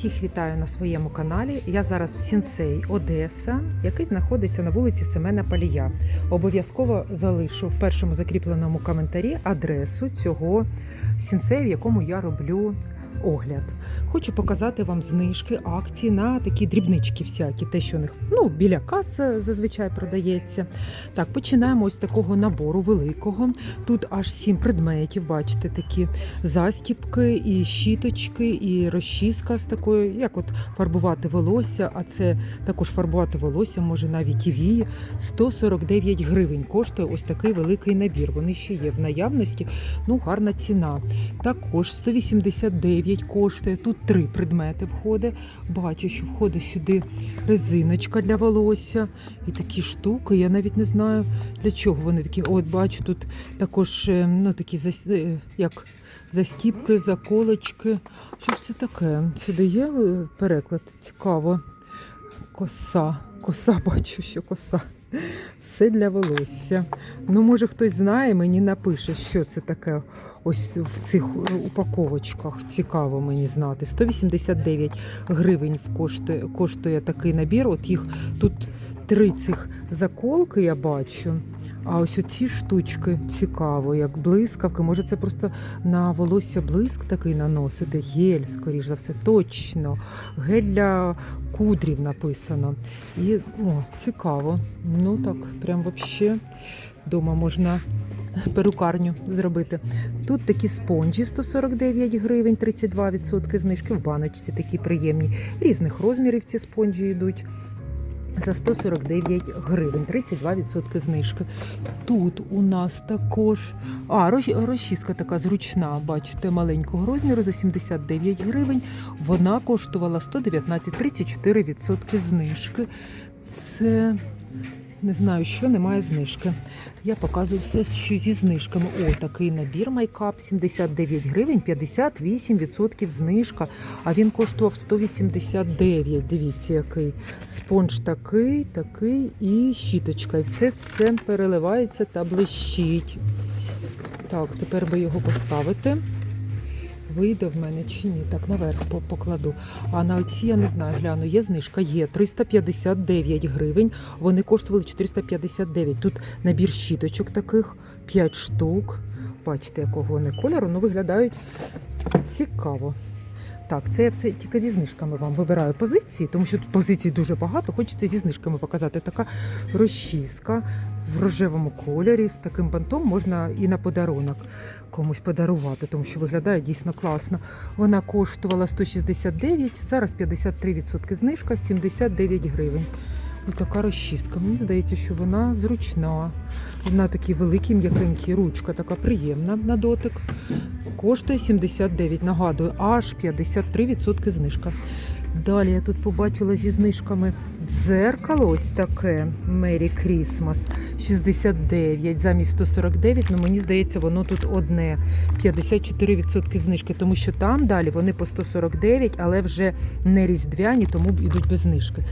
Всіх вітаю на своєму каналі. Я зараз в Сінсей Одеса, який знаходиться на вулиці Семена Палія. Обов'язково залишу в першому закріпленому коментарі адресу цього сінсею, в якому я роблю огляд. Хочу показати вам знижки, акції на такі дрібнички всякі, те, що у них ну, біля каси зазвичай продається. Так, починаємо ось такого набору великого. Тут аж сім предметів, бачите, такі застіпки, і щіточки, і розчіска з такою, як от фарбувати волосся, а це також фарбувати волосся, може навіть і вії. 149 гривень коштує ось такий великий набір. Вони ще є в наявності. Ну, гарна ціна. Також 189 коштує. Тут три предмети входить. Бачу, що входить сюди резиночка для волосся і такі штуки. Я навіть не знаю для чого вони такі. От бачу, тут також е, ну, такі зас... е, як застіпки, заколочки. Що ж це таке? Сюди є е, переклад? Цікаво. Коса. Коса, бачу, що коса. Все для волосся. Ну, може, хтось знає, мені напише, що це таке ось в цих упаковочках. Цікаво мені знати. 189 гривень коштує, коштує такий набір. От їх тут три цих заколки я бачу. А ось оці штучки цікаво, як блискавки. Може, це просто на волосся блиск такий наносити. Гель, скоріш за все, точно. Гель для кудрів написано. І о, цікаво. Ну так, прям вообще дома можна перукарню зробити. Тут такі спонжі 149 гривень, 32% знижки в баночці такі приємні. Різних розмірів ці спонжі йдуть. За 149 гривень, 32% знижки. Тут у нас також а, роз- розчіска така зручна, бачите, маленького розміру за 79 гривень. Вона коштувала 119, 34% знижки. Це не знаю, що немає знижки. Я показую все, що зі знижками. О, такий набір майкап 79 гривень, 58% знижка. А він коштував 189. Дивіться, який спонж такий, такий і щіточка. І все це переливається та блищить. Так, тепер би його поставити. Вийде в мене чи ні? Так, наверх покладу. А на оці я не знаю, гляну, є знижка, є 359 гривень. Вони коштували 459. Тут набір щіточок таких, 5 штук. Бачите, якого вони кольору, ну виглядають цікаво. Так, це я все тільки зі знижками вам вибираю позиції, тому що тут позицій дуже багато. Хочеться зі знижками показати. Така розчіска в рожевому кольорі з таким бантом можна і на подарунок комусь подарувати, тому що виглядає дійсно класно. Вона коштувала 169, зараз 53% знижка, 79 гривень. Така розчіска. Мені здається, що вона зручна. Вона такий великий, м'якенький, ручка така приємна на дотик. Коштує 79, нагадую, аж 53% знижка. Далі я тут побачила зі знижками дзеркало ось таке Merry Christmas 69 замість 149, ну мені здається, воно тут одне 54% знижки, тому що там далі вони по 149, але вже не різдвяні, тому йдуть без знижки.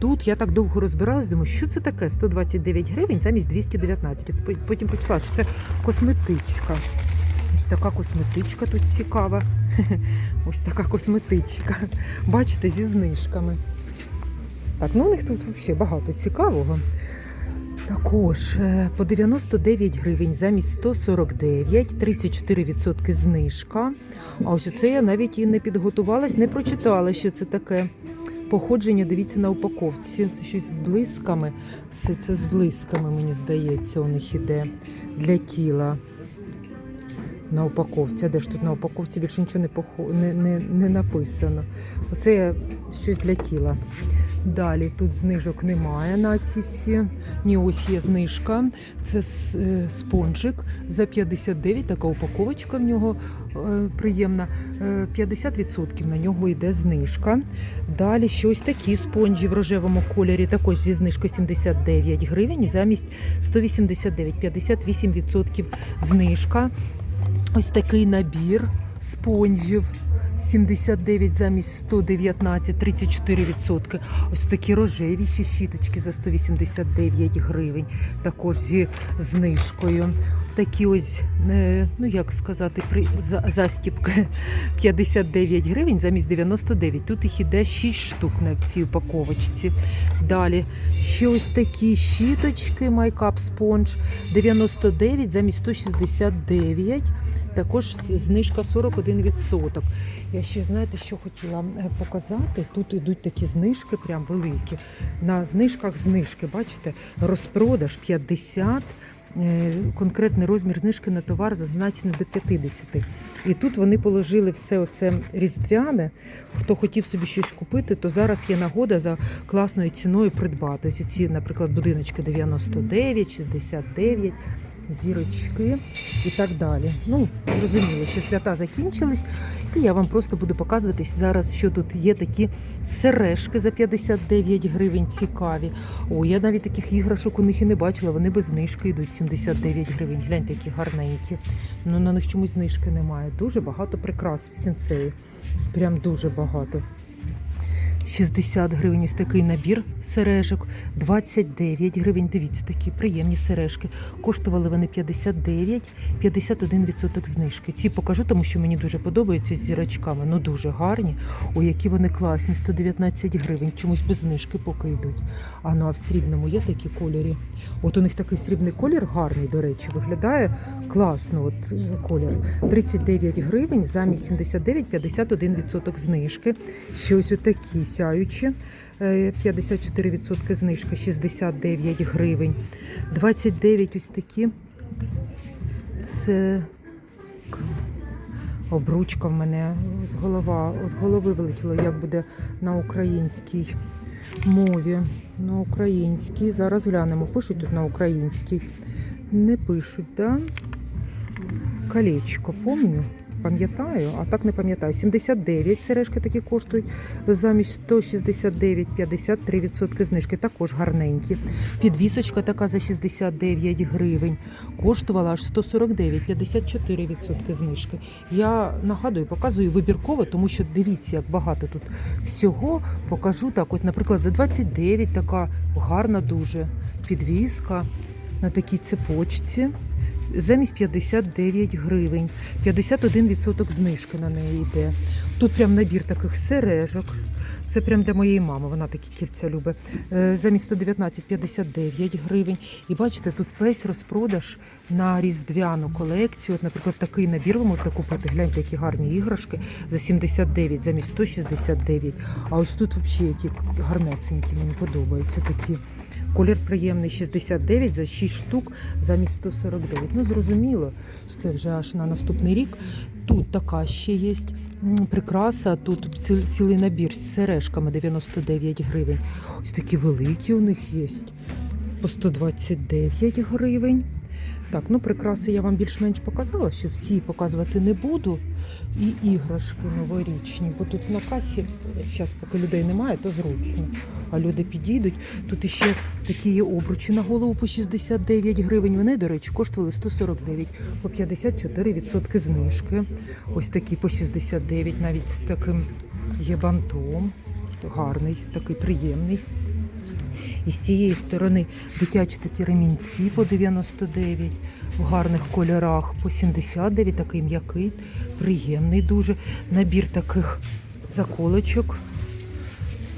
Тут я так довго розбиралась, думаю, що це таке? 129 гривень замість 219. Потім почала, що це косметичка. Ось така косметичка тут цікава. Ось така косметичка. Бачите, зі знижками. Так, ну у них тут взагалі багато цікавого. Також е, по 99 гривень замість 149, 34% знижка. А ось оце я навіть і не підготувалась, не прочитала, що це таке. Походження, дивіться на упаковці. Це щось з блисками. Все це з блисками, мені здається, у них іде для тіла. На упаковці. А де ж тут на упаковці більше нічого не, не, не, не написано. Оце щось для тіла. Далі тут знижок немає на ці всі. Ні, ось є знижка. Це е, спонжик за 59, така упаковочка в нього е, приємна. Е, 50% на нього йде знижка. Далі ще ось такі спонжі в рожевому кольорі, також зі знижкою 79 гривень, замість 189, 58% знижка. Ось такий набір спонжів 79 замість 119, 34%. Ось такі рожеві ще щіточки за 189 гривень, також зі знижкою. Такі ось, е, ну як сказати, при, застіпки 59 гривень замість 99. Тут їх іде 6 штук на цій упаковочці. Далі ще ось такі щіточки Майкап Sponge 99 замість 169. Також знижка 41%. Я ще знаєте, що хотіла е, показати. Тут йдуть такі знижки, прям великі. На знижках знижки, бачите, розпродаж 50. е, Конкретний розмір знижки на товар зазначений до 50. І тут вони положили все оце різдвяне. Хто хотів собі щось купити, то зараз є нагода за класною ціною придбати. Ось ці, наприклад, будиночки 99, 69, зірочки і так далі. Ну, зрозуміло, що свята закінчились, і я вам просто буду показувати зараз, що тут є такі сережки за 59 гривень цікаві. О, я навіть таких іграшок у них і не бачила. Вони без знижки йдуть 79 гривень. Гляньте, які гарненькі. Ну на них чомусь знижки немає. Дуже багато прикрас в сінсеї. Прям дуже багато. 60 гривень ось такий набір сережок, 29 гривень. Дивіться, такі приємні сережки. Коштували вони 59, 51% знижки. Ці покажу, тому що мені дуже подобаються з зірочками. Ну дуже гарні. О, які вони класні, 119 гривень. Чомусь без знижки поки йдуть. А ну а в срібному є такі кольорі. От у них такий срібний колір гарний, до речі, виглядає класно. От е, колір. 39 гривень замість 79, 51% знижки. Ще ось отакі сяючі. е, 54% знижка, 69 гривень. 29 ось такі. Це обручка в мене з голова, з голови вилетіло, як буде на українській мові. На українській. Зараз глянемо. Пишуть тут на українській. Не пишуть, так? Да? Колечко, помню. Пам'ятаю, а так не пам'ятаю. 79 сережки такі коштують. Замість 169, 53% знижки. Також гарненькі. Підвісочка така за 69 гривень. Коштувала аж 149, 54% знижки. Я нагадую, показую вибірково, тому що дивіться, як багато тут всього. Покажу так. От, наприклад, за 29 така гарна дуже підвіска на такій цепочці замість 59 гривень. 51% знижки на неї йде. Тут прям набір таких сережок. Це прям для моєї мами, вона такі кільця любить. Е, Замість 119 59 гривень. І бачите, тут весь розпродаж на різдвяну колекцію. От, наприклад, такий набір ви можете купити. Гляньте, які гарні іграшки за 79 замість 169. А ось тут взагалі які гарнесенькі, мені подобаються такі. Колір приємний 69 за 6 штук замість 149. Ну, зрозуміло, що це вже аж на наступний рік. Тут така ще є прикраса, тут ці- цілий набір з сережками 99 гривень. Ось такі великі у них є. По 129 гривень. Так, ну прикраси я вам більш-менш показала, що всі показувати не буду. І іграшки новорічні, бо тут на касі, зараз поки людей немає, то зручно. А люди підійдуть. Тут іще такі є обручі на голову по 69 гривень. Вони, до речі, коштували 149, по 54% знижки. Ось такі по 69, навіть з таким є бантом. Гарний, такий приємний. І з цієї сторони дитячі такі ремінці по 99 в гарних кольорах, по 79, такий м'який, приємний дуже. Набір таких заколочок.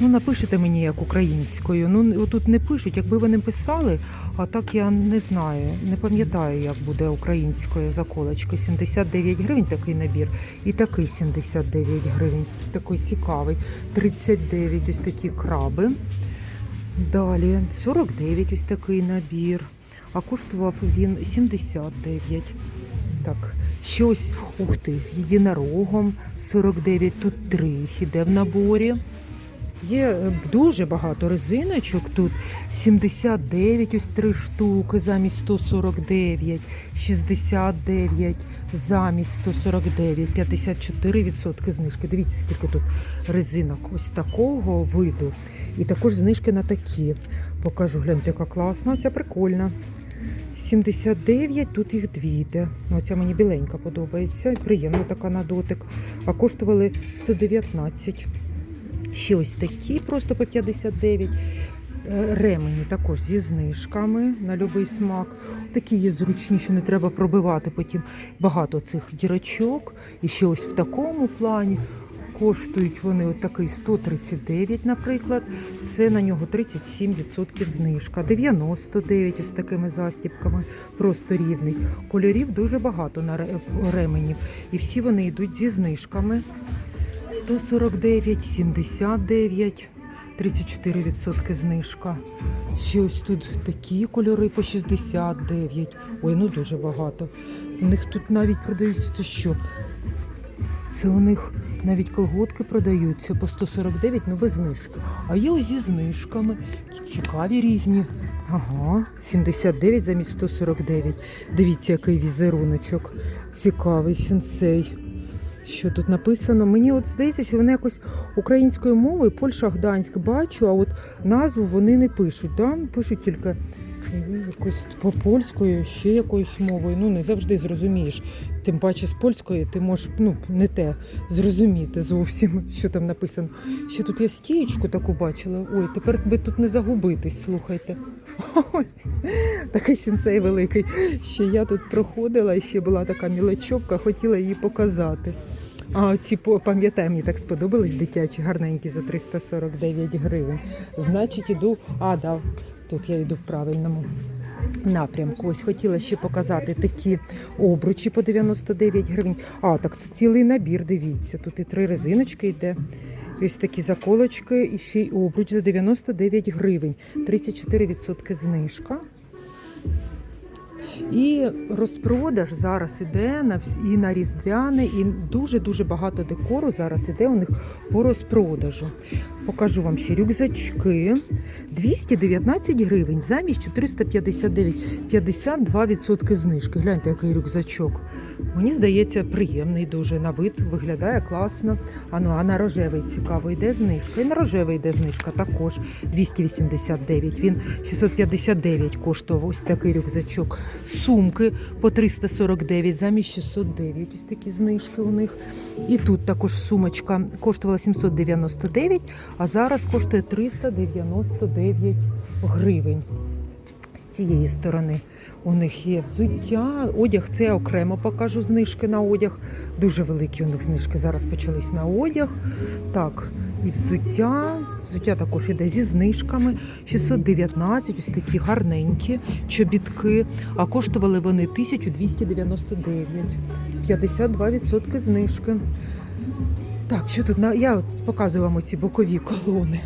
Ну, напишете мені як українською. Ну, тут не пишуть, якби вони писали, а так я не знаю, не пам'ятаю, як буде українською заколочкою. 79 гривень такий набір. І такий 79 гривень. Такий цікавий. 39 ось такі краби. Далі 49 ось такий набір. А коштував він 79. Так, щось, ух ти, з єдинорогом 49, тут три іде в наборі. Є е, дуже багато резиночок тут. 79, ось три штуки замість 149, 69 замість 149, 54% знижки. Дивіться, скільки тут резинок ось такого виду. І також знижки на такі. Покажу, гляньте, яка класна, ця прикольна. 79, тут їх дві йде. Ну, Оця мені біленька подобається. Приємна така на дотик. А коштували 119. Ще ось такі просто по 59. Е, Ремені також зі знижками на будь-який смак. Такі є зручні, що не треба пробивати потім багато цих дірочок. І ще ось в такому плані. Коштують вони от такий 139, наприклад. Це на нього 37% знижка. 99 ось такими застібками, просто рівний. Кольорів дуже багато на ременів. І всі вони йдуть зі знижками. 149, 79, 34% знижка. Ще ось тут такі кольори по 69. Ой, ну дуже багато. У них тут навіть продаються це що? Це у них навіть колготки продаються по 149, ну без знижки. А є ось зі знижками. Цікаві різні. Ага, 79 замість 149. Дивіться, який візеруночок. Цікавий сенсей. Що тут написано? Мені от здається, що вони якось українською мовою, Польща Гданськ бачу, а от назву вони не пишуть. Да? Пишуть тільки е, якось по польською, ще якоюсь мовою. Ну не завжди зрозумієш. Тим паче з польської ти можеш ну, не те зрозуміти зовсім, що там написано. Ще тут я стієчку таку бачила. Ой, тепер би тут не загубитись, слухайте. Ой, такий сенсей великий. Ще я тут проходила, і ще була така мілочовка, хотіла її показати. А ці по- пам'ятаю, мені так сподобались дитячі, гарненькі за 349 гривень. Значить, іду. А, да, тут я йду в правильному напрямку. Ось хотіла ще показати такі обручі по 99 гривень. А, так це цілий набір, дивіться. Тут і три резиночки йде. Ось такі заколочки, і ще й обруч за 99 гривень, 34% знижка. І розпродаж зараз іде на всі, на різдвяне, і дуже-дуже багато декору зараз іде у них по розпродажу. Покажу вам ще рюкзачки. 219 гривень замість 459, 52% знижки. Гляньте, який рюкзачок. Мені здається, приємний дуже на вид, виглядає класно. А ну, а на рожевий цікаво йде знижка. І на рожевий йде знижка також 289. Він 659 коштував ось такий рюкзачок. Сумки по 349 замість 609. Ось такі знижки у них. І тут також сумочка коштувала 799, а зараз коштує 399 гривень. З цієї сторони у них є взуття, одяг. Це я окремо покажу знижки на одяг. Дуже великі у них знижки зараз почались на одяг. Так, і взуття. Взуття також іде зі знижками. 619, ось такі гарненькі чобітки. А коштували вони 1299. 52% знижки. Так, що тут я показую вам оці бокові колони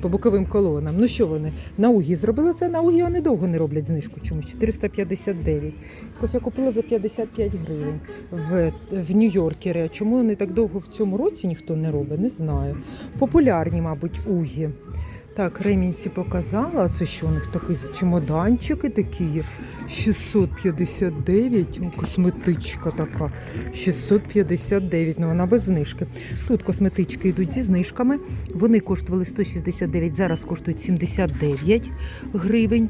по боковим колонам. Ну що вони? Наугі зробили це, наугі вони довго не роблять знижку чомусь. 459. Якось я купила за 55 гривень в, в Нью-Йоркері. Чому вони так довго в цьому році ніхто не робить, не знаю. Популярні, мабуть, угі. Так, ремінці показала. Це що у них такий чемоданчики такі є? 659. Косметичка така. 659. Ну вона без знижки. Тут косметички йдуть зі знижками. Вони коштували 169, зараз коштують 79 гривень.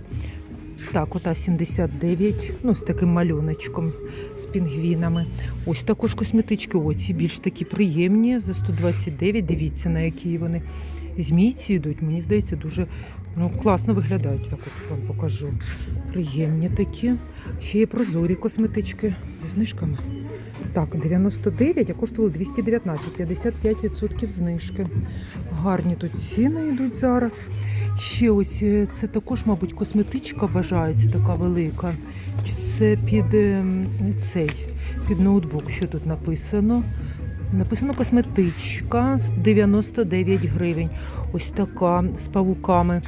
Так, ота 79, ну з таким малюночком, з пінгвінами. Ось також косметички. Оці більш такі приємні за 129. Дивіться, на які вони змійці йдуть. Мені здається, дуже ну, класно виглядають. Так от вам покажу. Приємні такі. Ще є прозорі косметички зі знижками. Так, 99, а коштували 219, 55% знижки. Гарні тут ціни йдуть зараз. Ще ось е, це також, мабуть, косметичка вважається така велика. Чи це під ем, цей під ноутбук? Що тут написано? Написано косметичка 99 гривень. Ось така з павуками.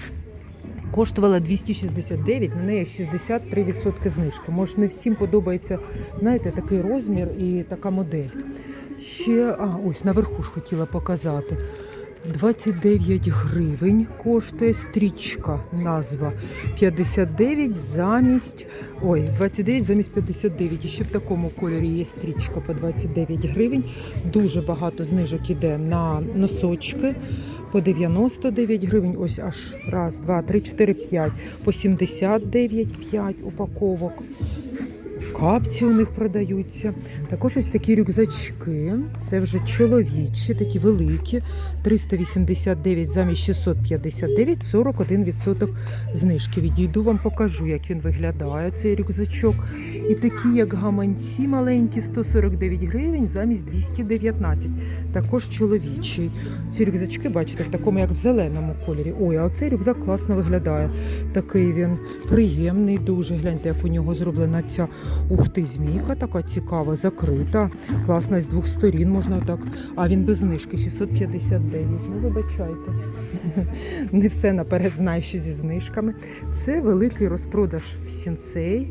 Коштувала 269, на неї 63% знижки. Може, не всім подобається, знаєте, такий розмір і така модель. Ще, а, ось наверху ж хотіла показати. 29 гривень коштує стрічка, назва 59 замість. Ой, 29 замість 59. І ще в такому кольорі є стрічка по 29 гривень. Дуже багато знижок іде на носочки. по 99 гривень. Ось аж раз, два, три, чотири, п'ять. По 79 5 упаковок. Капці у них продаються. Також ось такі рюкзачки. Це вже чоловічі, такі великі. 389 замість 659, 41% знижки. Відійду вам покажу, як він виглядає, цей рюкзачок. І такі, як гаманці маленькі, 149 гривень замість 219. Також чоловічий. Ці рюкзачки, бачите, в такому, як в зеленому кольорі. Ой, а оцей рюкзак класно виглядає. Такий він приємний, дуже. Гляньте, як у нього зроблена ця ух ти, змійка, така цікава, закрита. Класна з двох сторін можна так. А він без знижки 659. Ну, вибачайте. Не все наперед знаю, що зі знижками. Це великий розпродаж в сінцей.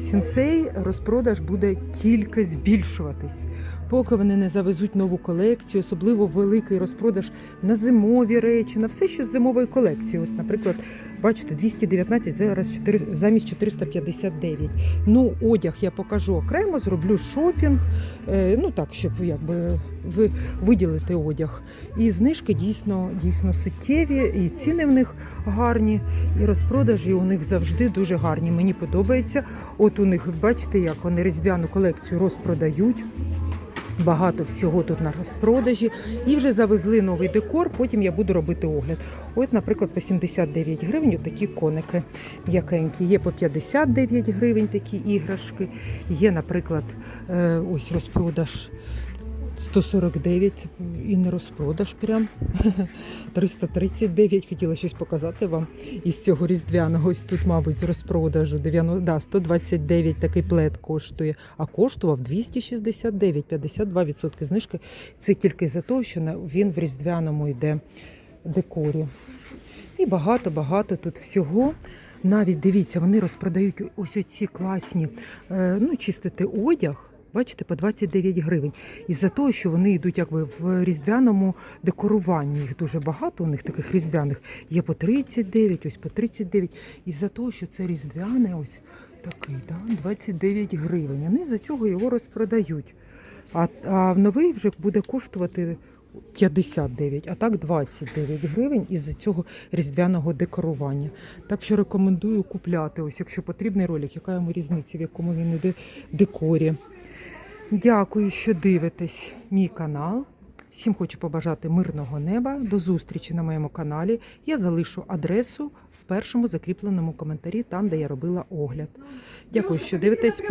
Сінцей розпродаж буде тільки збільшуватись, поки вони не завезуть нову колекцію, особливо великий розпродаж на зимові речі, на все, що з зимової колекції. От, наприклад, бачите, 219 зараз 4, замість 459. Ну, одяг я покажу окремо, зроблю шопінг. Е, ну так, щоб якби ви виділити одяг. І знижки дійсно дійсно суттєві, і ціни в них гарні, і розпродажі у них завжди дуже гарні. Мені подобається. От у них бачите, як вони різдвяну колекцію розпродають. Багато всього тут на розпродажі. І вже завезли новий декор. Потім я буду робити огляд. От, наприклад, по 79 гривень такі коники м'якенькі. Є по 59 гривень такі іграшки. Є, наприклад, е, ось розпродаж 149 і не розпродаж прям 339. Хотіла щось показати вам із цього різдвяного. Ось тут, мабуть, з розпродажу 90, да, 129 такий плед коштує, а коштував 269, 52% знижки. Це тільки за те, що він в різдвяному йде декорі. І багато-багато тут всього. Навіть дивіться, вони розпродають ось оці класні, е, ну, чистити одяг. Бачите, по 29 гривень. Із-за того, що вони йдуть якби в різдвяному декоруванні. Їх дуже багато, у них таких різдвяних. Є по 39, ось по 39. Із-за того, що це різдвяне, ось такий, да, 29 гривень. Вони за цього його розпродають. А, а новий вже буде коштувати 59, а так 29 гривень із-за цього різдвяного декорування. Так що рекомендую купляти. Ось, якщо потрібний ролик, яка йому різниця, в якому він іде декорі. Дякую, що дивитесь мій канал. Всім хочу побажати мирного неба. До зустрічі на моєму каналі. Я залишу адресу в першому закріпленому коментарі, там, де я робила огляд. Дякую, що дивитесь.